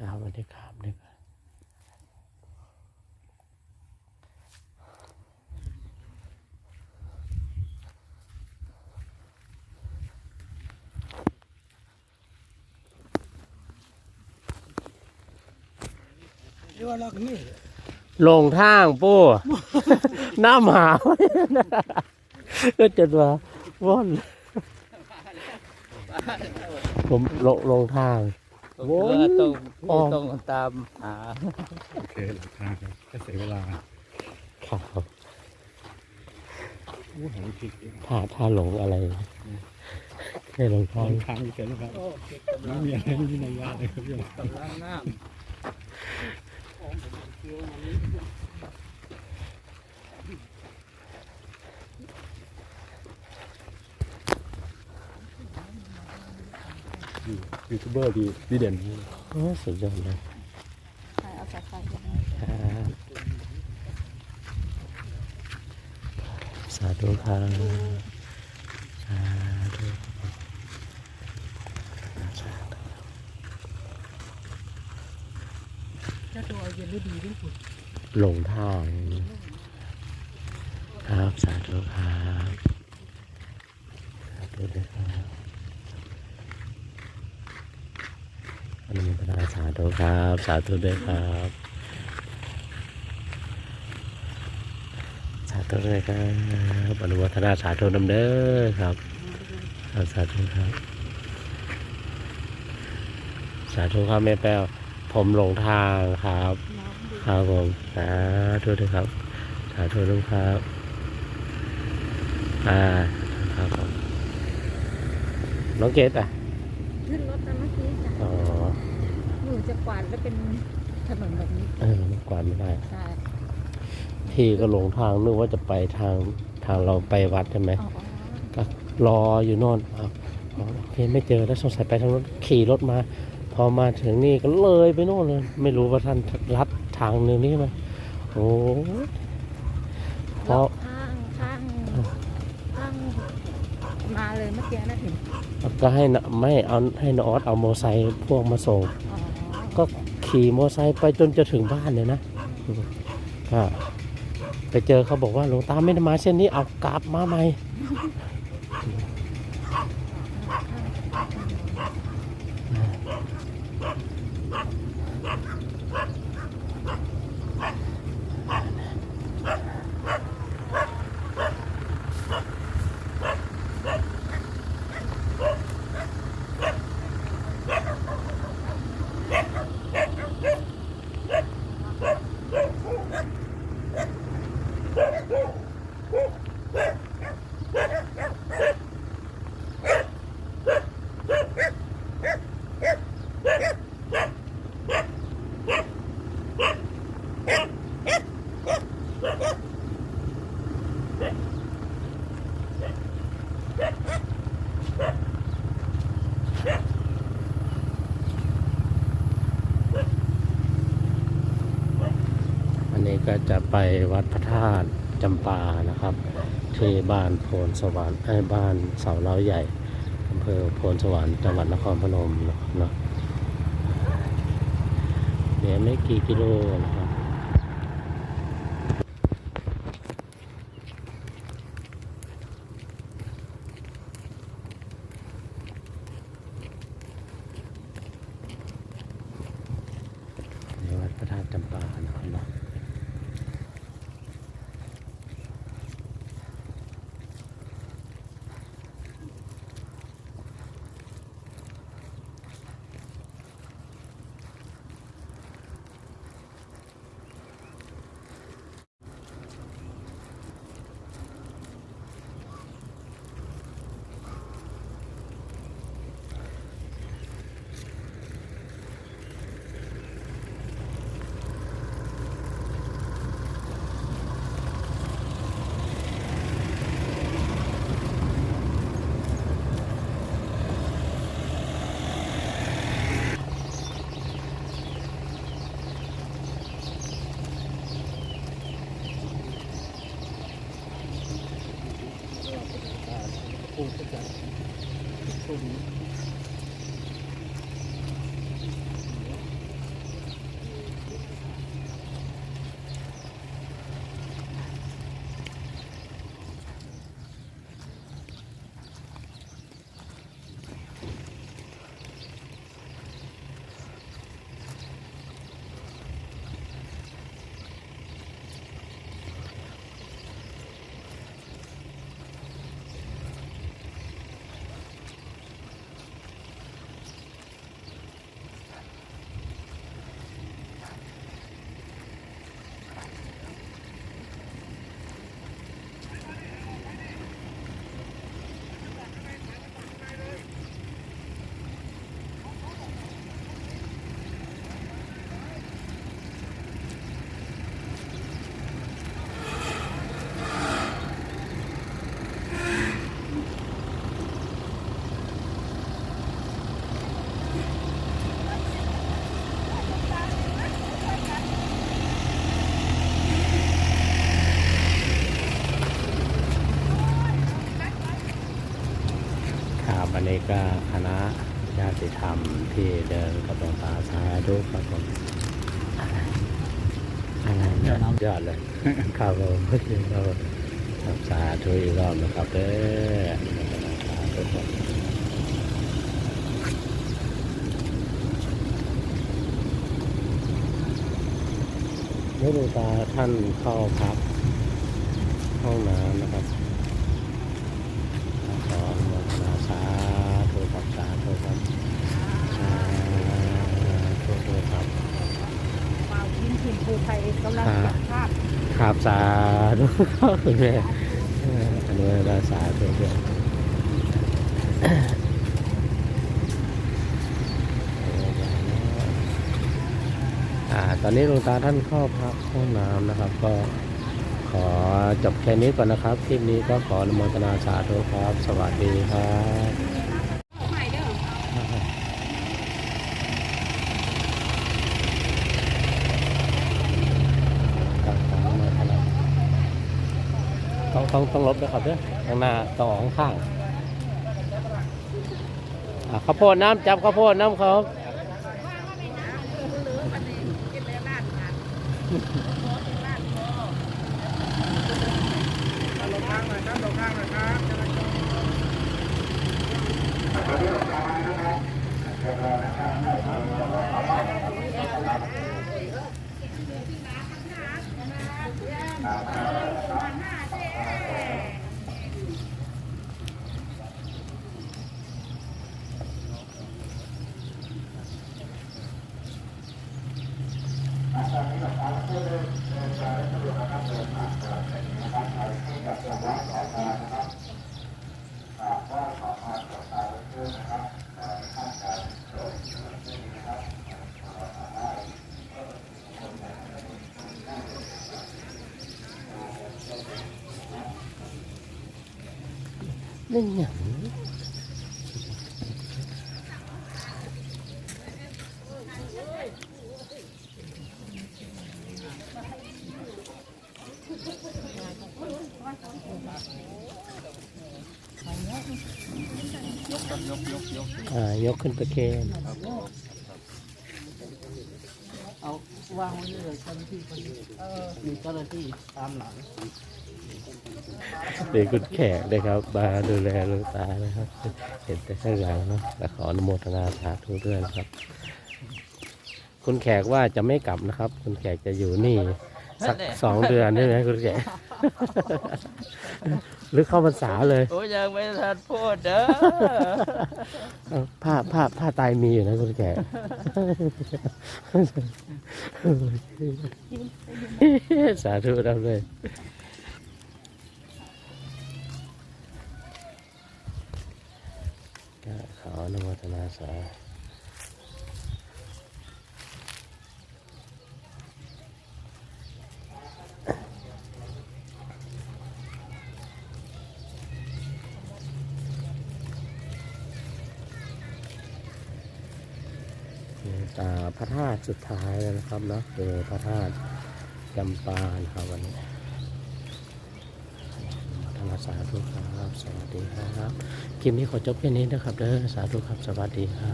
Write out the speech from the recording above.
ครับสวัสดีครับเรียกว่าล็กลงทางปู้หน้าหมาก็จะว่าว่อนผมลงลงทาง ผมคิดว่าต้องอ้อมต้องตามหาโอเคหลักทางครับแค่เสียเวลาครับอู้หผิดถ้าถ้าหลงอะไรแค่หลงทาทางงทางอีกแล้วครับไม่มีอะไรไม่มีนัยยะเลยครับพี่กำลังน้ยู ยูทูบเบอร์ดีดีเด่นโอ้สุดยอดเลยใช่เอาสายไฟไปให้ครับสาธุครับสาธุเจ้าตัวเย็นได้ดีที่สุดหลงทาง ครับ สาธุครับสาธุด้วยครับ อนุโมทนาสาธุครับ สาธุด้วยครับ สาธุด้วยครับอนุโมทนาสาธุนำเด้อครับครับสาธุครับ สาธุครับแม่แป้วผมหลงทางครับ ครับผมสาธุด้วยครับ สาธุด้วยครับ อ่าครับผมน้องเกดอะ ขึ้นรถตามเมื่อกี้จ้ะอ๋อหนูจะกวาดแล้วเป็นถนนแบบนี้เออกวาดไม่ได้ ใช่พี่ก็หลงทางนึกว่าจะไปทางทางเราไปวัดใช่ไหม อ๋อก็รออยู่โน่นอ้าวอ๋อโอเคไม่เจอแล้วสงสัยไปทางนู้นขี่รถมา พอมาถึงนี่ก็เลยไปโน่นเลย ไม่รู้ว่าท่านลัดทางนึงนี้ไหมโอ้เพแล้วราะข้างข้างข้างมาเลยเมื่อกี้นะถึง ก็ให้นะไม่เอาให้นออสเอาโมอไซค์พวกมาส่งอ๋อก็ขี่มอไซค์ไปจนจะถึงบ้านเลยนะอืมก็ไปเจอเขาบอกว่าหลวงตาไม่ได้มาเส้นนี้เอากลับมาใหม่ อันนี้ ก็จะไปวัดพระธาตุจำปานะครับ ที่บ้านโพนสวรรค์ไอ้บ้านเสาเล้าใหญ่อำเภอโพนสวรรค์จังหวัดนครพนมเนาะเดี๋ยวไม่กี่กิโลนะครับ นกับหลวงตาสาธุครับผมอะไรอะไรเนี่ยยอดเลยครับผมเราครับสาธุอีกรอบนะครับเด้อสาธุครับนี่หลวงตาท่านเข้าพักห้องน้ำนะครับขออนุโมทนาสาธุครับสาธุครับสาธุครับ วาว ทิ้นถิ่นภูไทยกำลังครับจับภาพครับสาธุครับคุณแม่เอ่ออนุโมทนาสาธุด้วยอ่าตอนนี้หลวงตาท่านเข้าพักห้องน้ำนะครับ ก็ขอจบแค่นี้ก่อนนะครับ คลิปนี้ก็ขออนุโมทนาสาธุครับ สวัสดีครับครับครับมาครับ ต้องต้องลบด้วยครับเด้อข้างหน้าต้องข้างข้าวโพดน้ำจับข้าวโพดน้ำเขาเล่นอย่างอ่ายกขึ้นตะเคนเอาวางไว้เลยเจ้าหน้าที่คนนี้เออมีเจ้าหน้าที่ตามหลัง เด็กคุณแขกนะครับ มาดูแลหลูกตานะครับ เห็นแต่ข้างหลังเนาะและขออนุโมทนาสาธุด้วยนะครับ คุณแขกว่าจะไม่กลับนะครับ คุณแขกจะอยู่นี่ สักสองเดือนได้ไหมคุณแขก หรือเข้าพรรษาเลยโอ้ยังไม่ทันพูดเด้อเอาผ้าผ้าผ้าตายมีอยู่นะคุณแขก สาธุรับเลย ก็ขอนุโมทนาสาพระธาตุสุดท้ายแล้วนะครับเนาะคือพระธาตุจำปานะครับวันนี้ สาธุครับ สวัสดีครับคลิปนี้ขอจบแค่นี้นะครับเด้อสาธุครับ สวัสดีครับ